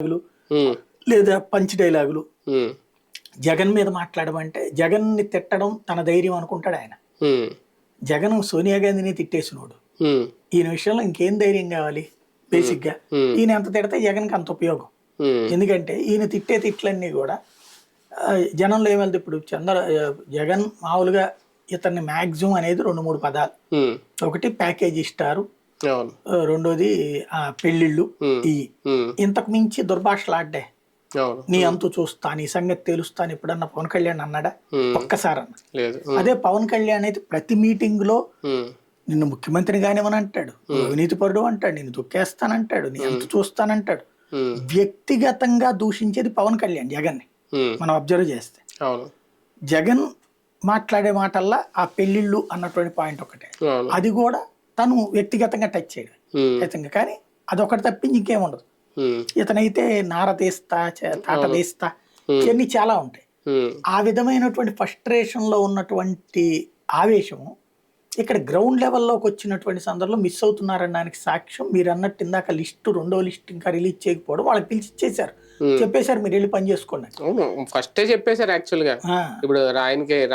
డైలాగులు లేదా పంచ్ డైలాగులు జగన్ మీద మాట్లాడమంటే జగన్ని తిట్టడం తన ధైర్యం అనుకుంటాడు ఆయన. జగన్ సోనియా గాంధీని తిట్టేసినోడు. ఈయన విషయంలో ఇంకేం ధైర్యం కావాలి? బేసిక్గా. ఈయన ఎంత తిడితే జగన్కి అంత ఉపయోగం. ఎందుకంటే ఈయన తిట్టే తిట్లన్నీ కూడా జనంలో ఏమెళ్తే ఇప్పుడు? చంద్ర జగన్ మామూలుగా ఇతన్ని మ్యాక్సిమం అనేది రెండు మూడు పదాలు. ఒకటి ప్యాకేజీ ఇస్తారు రెండోది ఆ, పెళ్ళిళ్ళు. ఉమ్, ఈ ఇంతకు మించి దుర్భాషలాడ్డే నీ అంతు చూస్తా నీ సంగతి తెలుస్తాను ఎప్పుడన్నా పవన్ కళ్యాణ్ అన్నాడా? ఒక్కసారి అన్న అదే పవన్ కళ్యాణ్ అయితే ప్రతి మీటింగ్లో నిన్ను ముఖ్యమంత్రిని కానివ్వని అంటాడు అవినీతి పరుడు అంటాడు నిన్ను తొక్కేస్తానంటాడు నీ అంత చూస్తానంటాడు. వ్యక్తిగతంగా దూషించేది పవన్ కళ్యాణ్ జగన్ని. ఉమ్, మనం అబ్జర్వ్ చేస్తే. జగన్ మాట్లాడే మాటల్లా ఆ పెళ్ళిళ్ళు అన్నటువంటి పాయింట్ ఒకటే. అది కూడా తను వ్యక్తిగతంగా టచ్ చేయడం. ఖచ్చితంగా. కానీ అదొకటి తప్పించి ఇంకేముండదు ఇతనైతే నార తీస్తా తాట తీస్తా ఇవన్నీ చాలా ఉంటాయి. ఆ విధమైనటువంటి frustration లో ఉన్నటువంటి ఆవేశము ఇక్కడ గ్రౌండ్ లెవెల్లోకి వచ్చినటువంటి సందర్భంలో మిస్ అవుతున్నారనడానికి సాక్ష్యం మీరు అన్నట్టు ఇందాక లిస్టు రెండో లిస్ట్ ఇంకా రిలీజ్ చేయకపోవడం వాళ్ళకి పిలిచి చెప్పేశారు మీరు వెళ్ళి పని చేసుకోండి ఫస్టే చెప్పేశారు యాక్చువల్గా ఆ, ఇప్పుడు ఆయనకి